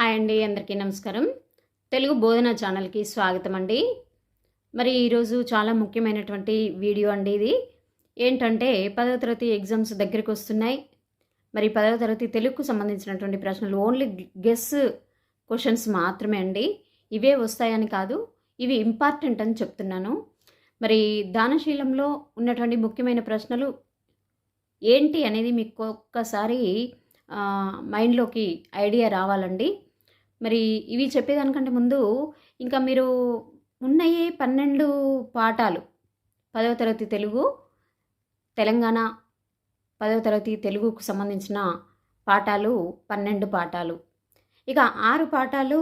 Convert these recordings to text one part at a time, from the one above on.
Hi అండి అందరికీ నమస్కారం. తెలుగు బోధన ఛానల్కి స్వాగతం అండి. మరి ఈరోజు చాలా ముఖ్యమైనటువంటి వీడియో అండి ఇది. ఏంటంటే పదవ తరగతి ఎగ్జామ్స్ దగ్గరికి వస్తున్నాయి. మరి పదవ తరగతి తెలుగుకు సంబంధించినటువంటి ప్రశ్నలు ఓన్లీ గెస్ క్వశ్చన్స్ మాత్రమే అండి. ఇవే వస్తాయని కాదు ఇవి ఇంపార్టెంట్ అని చెప్తున్నాను. మరి దానశీలంలో ఉన్నటువంటి ముఖ్యమైన ప్రశ్నలు ఏంటి అనేది మీకు ఒక్కసారి మైండ్లోకి ఐడియా రావాలండి. మరి ఇవి చెప్పేదానికంటే ముందు ఇంకా మీరు ఉన్నయే పన్నెండు పాఠాలు. పదవ తరగతి తెలుగు తెలంగాణ పదవ తరగతి తెలుగుకు సంబంధించిన పాఠాలు పన్నెండు పాఠాలు. ఇక ఆరు పాఠాలు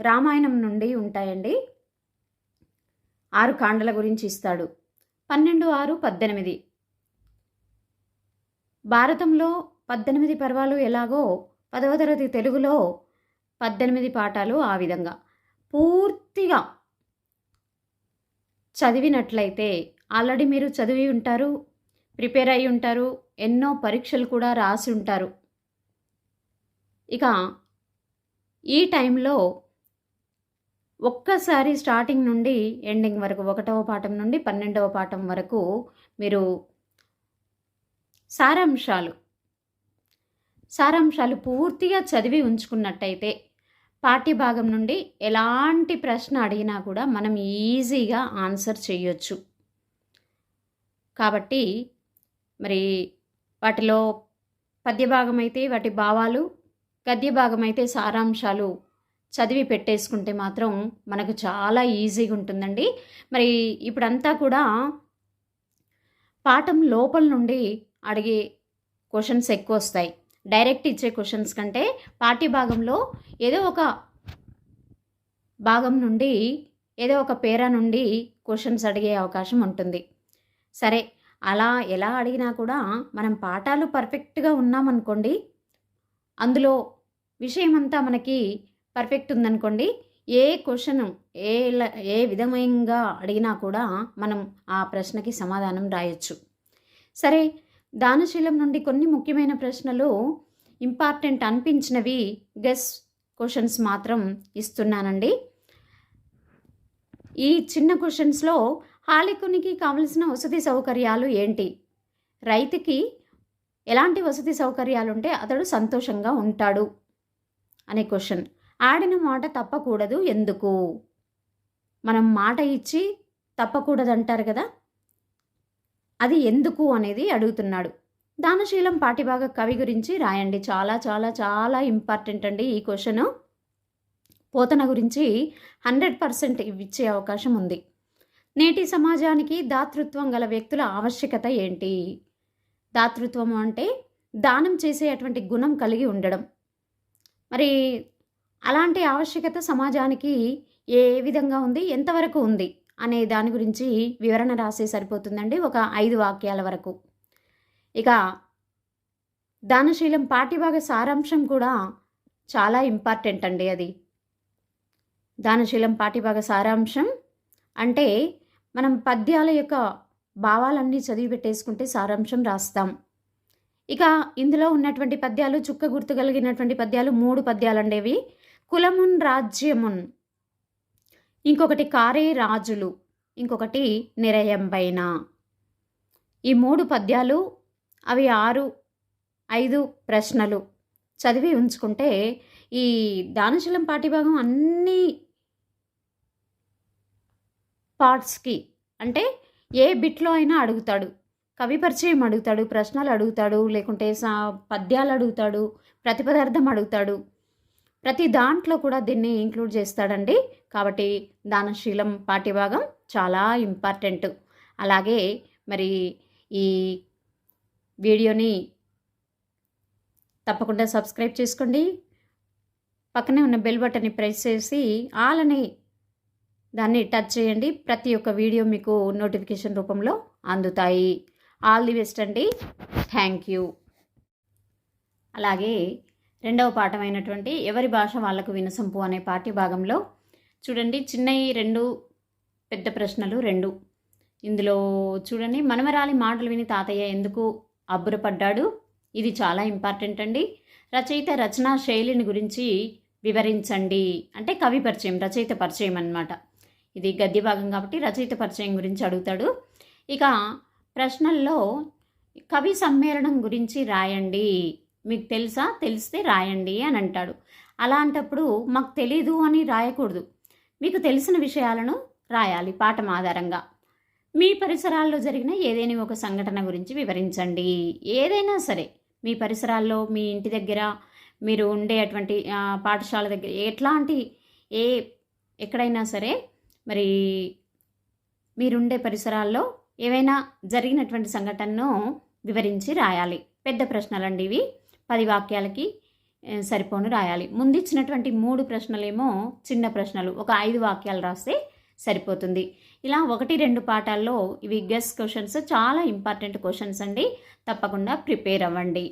రామాయణం నుండి ఉంటాయండి. ఆరు కాండల గురించి ఇస్తాడు. పన్నెండు ఆరు పద్దెనిమిది. భారతంలో పద్దెనిమిది పర్వాలు ఎలాగో పదవ తరగతి తెలుగులో పద్దెనిమిది పాఠాలు ఆ విధంగా. పూర్తిగా చదివినట్లయితే ఆల్రెడీ మీరు చదివి ఉంటారు ప్రిపేర్ అయి ఉంటారు ఎన్నో పరీక్షలు కూడా రాసి ఉంటారు. ఇక ఈ టైంలో ఒక్కసారి స్టార్టింగ్ నుండి ఎండింగ్ వరకు ఒకటవ పాఠం నుండి పన్నెండవ పాఠం వరకు మీరు సారాంశాలు సారాంశాలు పూర్తిగా చదివి ఉంచుకున్నట్టయితే పాఠ్యభాగం నుండి ఎలాంటి ప్రశ్న అడిగినా కూడా మనం ఈజీగా ఆన్సర్ చేయొచ్చు. కాబట్టి మరి వాటిలో పద్యభాగం అయితే వాటి భావాలు గద్యభాగం అయితే సారాంశాలు చదివి పెట్టేసుకుంటే మాత్రం మనకు చాలా ఈజీగా ఉంటుందండి. మరి ఇప్పుడంతా కూడా పాఠం లోపల నుండి అడిగే క్వశ్చన్స్ ఎక్కువ వస్తాయి. డైరెక్ట్ ఇచ్చే క్వశ్చన్స్ కంటే పాఠ్యభాగంలో ఏదో ఒక భాగం నుండి ఏదో ఒక పేరా నుండి క్వశ్చన్స్ అడిగే అవకాశం ఉంటుంది. సరే అలా ఎలా అడిగినా కూడా మనం పాఠాలు పర్ఫెక్ట్గా ఉన్నామనుకోండి అందులో విషయం అంతా మనకి పర్ఫెక్ట్ ఉందనుకోండి ఏ క్వశ్చన్ ఏ ఏ విధంగా అడిగినా కూడా మనం ఆ ప్రశ్నకి సమాధానం రాయొచ్చు. సరే దానశీలం నుండి కొన్ని ముఖ్యమైన ప్రశ్నలు ఇంపార్టెంట్ అనిపించినవి గెస్ క్వశ్చన్స్ మాత్రం ఇస్తున్నానండి. ఈ చిన్న క్వశ్చన్స్లో హాలికునికి కావలసిన వసతి సౌకర్యాలు ఏంటి? రైతుకి ఎలాంటి వసతి సౌకర్యాలు ఉంటే అతడు సంతోషంగా ఉంటాడు అనే క్వశ్చన్. ఆడిన మాట తప్పకూడదు ఎందుకు? మనం మాట ఇచ్చి తప్పకూడదు అంటారు కదా? అది ఎందుకు అనేది అడుగుతున్నాడు. దానశీలం పాటిభాగ కవి గురించి రాయండి. చాలా చాలా చాలా ఇంపార్టెంట్ అండి ఈ క్వశ్చన్ పోతన గురించి హండ్రెడ్ పర్సెంట్ ఇచ్చే అవకాశం ఉంది. నేటి సమాజానికి దాతృత్వం గల వ్యక్తుల ఆవశ్యకత ఏంటి? దాతృత్వం అంటే దానం చేసేటువంటి గుణం కలిగి ఉండడం. మరి అలాంటి ఆవశ్యకత సమాజానికి ఏ విధంగా ఉంది? ఎంతవరకు ఉంది? అనే దాని గురించి వివరణ రాసే సరిపోతుందండి ఒక ఐదు వాక్యాల వరకు. ఇక దానశీలం పాఠ్యభాగ సారాంశం కూడా చాలా ఇంపార్టెంట్ అండి అది. దానశీలం పాఠ్యభాగ సారాంశం అంటే మనం పద్యాల యొక్క భావాలన్నీ చదివి పెట్టేసుకుంటే సారాంశం రాస్తాం. ఇక ఇందులో ఉన్నటువంటి పద్యాలు చుక్క గుర్తు కలిగినటువంటి పద్యాలు మూడు పద్యాలు అండేవి కులమున్ రాజ్యమున్ ఇంకొకటి కారే రాజులు ఇంకొకటి నిరయంబైన. ఈ మూడు పద్యాలు అవి ఆరు ఐదు ప్రశ్నలు. చదివి ఉంచుకుంటే ఈ దానశీలం పాఠ్యభాగం అన్ని పార్ట్స్కి అంటే ఏ బిట్లో అయినా అడుగుతాడు. కవి పరిచయం అడుగుతాడు ప్రశ్నలు అడుగుతాడు లేకుంటే సా పద్యాలు అడుగుతాడు ప్రతిపదార్థం అడుగుతాడు. ప్రతి దాంట్లో కూడా దీన్ని ఇంక్లూడ్ చేస్తాడండి. కాబట్టి దానశీలం పాఠ్యభాగం చాలా ఇంపార్టెంట్. అలాగే మరి ఈ వీడియోని తప్పకుండా సబ్స్క్రైబ్ చేసుకోండి. పక్కనే ఉన్న బెల్ బటన్ని ప్రెస్ చేసి ఆల్ అని దాన్ని టచ్ చేయండి. ప్రతి ఒక్క వీడియో మీకు నోటిఫికేషన్ రూపంలో అందుతాయి. ఆల్ ది బెస్ట్ అండి. Thank you. అలాగే రెండవ పాఠమైనటువంటి ఎవరి భాష వాళ్ళకు వినసంపు అనే పాఠ్యభాగంలో చూడండి చిన్నవి రెండు పెద్ద ప్రశ్నలు రెండు. ఇందులో చూడండి మనమరాలి మాటలు విని తాతయ్య ఎందుకు అబ్బురపడ్డాడు? ఇది చాలా ఇంపార్టెంట్ అండి. రచయిత రచనా శైలిని గురించి వివరించండి. అంటే కవి పరిచయం రచయిత పరిచయం అన్నమాట. ఇది గద్య భాగం కాబట్టి రచయిత పరిచయం గురించి అడుగుతాడు. ఇక ప్రశ్నల్లో కవి సమ్మేళనం గురించి రాయండి. మీకు తెలుసా? తెలిస్తే రాయండి అని అంటాడు. అలాంటప్పుడు మాకు తెలీదు అని రాయకూడదు. మీకు తెలిసిన విషయాలను రాయాలి పాఠం ఆధారంగా. మీ పరిసరాల్లో జరిగిన ఏదైనా ఒక సంఘటన గురించి వివరించండి. ఏదైనా సరే మీ పరిసరాల్లో మీ ఇంటి దగ్గర మీరు ఉండేటువంటి అటువంటి పాఠశాల దగ్గర ఎట్లాంటి ఏ ఎక్కడైనా సరే మరి మీరుండే పరిసరాల్లో ఏవైనా జరిగినటువంటి సంఘటనను వివరించి రాయాలి. పెద్ద ప్రశ్నలండి ఇవి. పది వాక్యాలకి సరిపోను రాయాలి. ముందు ఇచ్చినటువంటి మూడు ప్రశ్నలేమో చిన్న ప్రశ్నలు. ఒక ఐదు వాక్యాలు రాస్తే సరిపోతుంది. ఇలా ఒకటి రెండు పాఠాల్లో ఇవి గెస్ క్వశ్చన్స్ చాలా ఇంపార్టెంట్ క్వశ్చన్స్ అండి. తప్పకుండా ప్రిపేర్ అవ్వండి.